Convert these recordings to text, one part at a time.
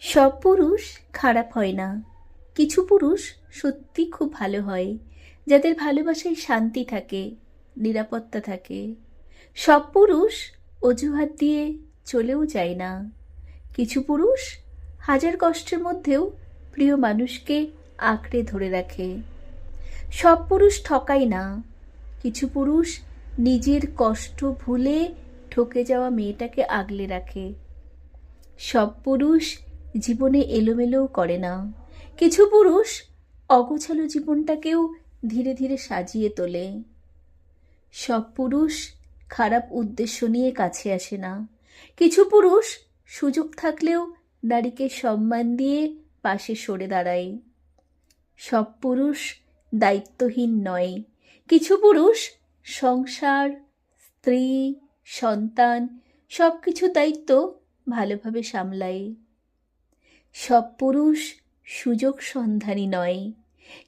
সব পুরুষ খারাপ হয় না। কিছু পুরুষ সত্যি খুব ভালো হয়, যাদের ভালোবাসায় শান্তি থাকে, নিরাপত্তা থাকে। সব পুরুষ অজুহাত দিয়ে চলেও যায় না। কিছু পুরুষ হাজার কষ্টের মধ্যেও প্রিয় মানুষকে আঁকড়ে ধরে রাখে। সব পুরুষ ঠকায় না। কিছু পুরুষ নিজের কষ্ট ভুলে ঠকে যাওয়া মেয়েটাকে আগলে রাখে। সব পুরুষ জীবনে এলোমেলোও করে না। কিছু পুরুষ অগোছালো জীবনটাকেও ধীরে ধীরে সাজিয়ে তোলে। সব পুরুষ খারাপ উদ্দেশ্য নিয়ে কাছে আসে না। কিছু পুরুষ সুযোগ থাকলেও নারীকে সম্মান দিয়ে পাশে সরে দাঁড়ায়। সব পুরুষ দায়িত্বহীন নয়। কিছু পুরুষ সংসার, স্ত্রী, সন্তান সব কিছু দায়িত্ব ভালোভাবে সামলায়। সব পুরুষ সুযোগ সন্ধানী নয়।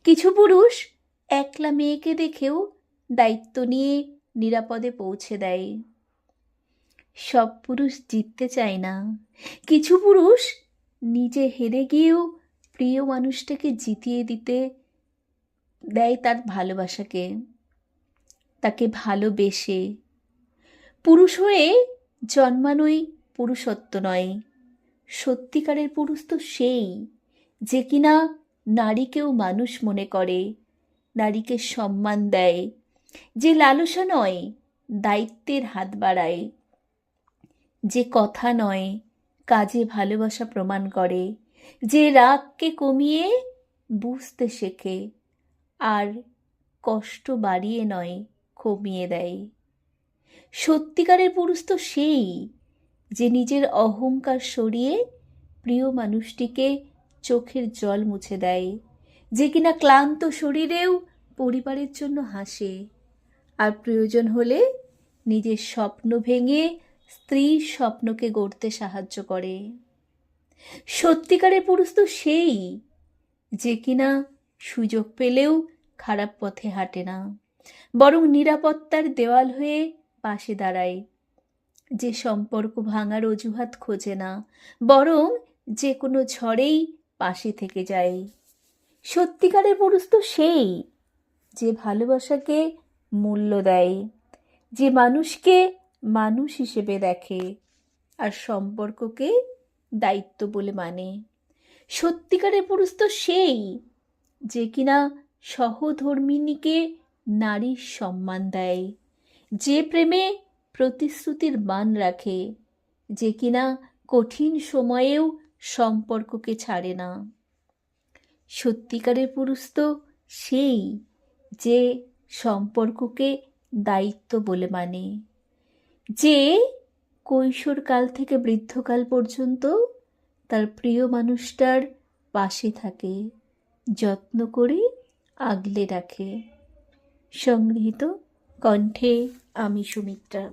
কিছু পুরুষ একলা মেয়েকে দেখেও দায়িত্ব নিয়ে নিরাপদে পৌঁছে দেয়। সব পুরুষ জিততে চায় না। কিছু পুরুষ নিজে হেরে গিয়েও প্রিয় মানুষটাকে জিতিয়ে দিতে দেয় তার ভালোবাসাকে। তাকে ভালোবেসে। পুরুষ হয়ে জন্মানোই পুরুষত্ব নয়। সত্যিকারের পুরুষ তো সেই, যে কিনা নারীকেও মানুষ মনে করে, নারীকে সম্মান দেয়, যে লালসা নয়, দায়িত্বের হাত বাড়ায়, যে কথা নয়, কাজে ভালোবাসা প্রমাণ করে, যে রাগকে কমিয়ে বুঝতে শেখে, আর কষ্ট বাড়িয়ে নয়, কমিয়ে দেয়। সত্যিকারের পুরুষ তো সেই যে নিজের অহংকার সরিয়ে প্রিয় মানুষটিকে চোখের জল মুছে দেয়, যে কিনা ক্লান্ত শরীরেও পরিবারের জন্য হাসে। আর প্রয়োজন হলে নিজের স্বপ্ন ভেঙে স্ত্রীর স্বপ্নকে গড়তে সাহায্য করে। সত্যিকারের পুরুষ তো সেই, যে কিনা সুযোগ পেলেও খারাপ পথে হাঁটে না, বরং নিরাপত্তার দেওয়াল হয়ে পাশে দাঁড়ায়। যে সম্পর্ক ভাঙার অজুহাত খোঁজে না, বরং যে কোনো ঝড়েই পাশে থেকে যায়। সত্যিকারের পুরুষ তো সেই যে ভালোবাসাকে মূল্য দেয়, যে মানুষকে মানুষ হিসেবে দেখে আর সম্পর্ককে দায়িত্ব বলে মানে। সত্যিকারের পুরুষ তো সেই যে কিনা সহধর্মিনীকে নারীর সম্মান দেয়, যে প্রেমে প্রতিশ্রুতির মান রাখে যে কিনা কঠিন সময়েও সম্পর্ককে ছাড়ে না। সত্যিকারের পুরুষ তো সেই যে সম্পর্ককে দায়িত্ব বলে মানে। যে কৈশোরকাল থেকে বৃদ্ধকাল পর্যন্ত তার প্রিয় মানুষটার পাশে থাকে, যত্ন করে আগলে রাখে। সংগৃহীত কণ্ঠে আমি সুমিত্রা।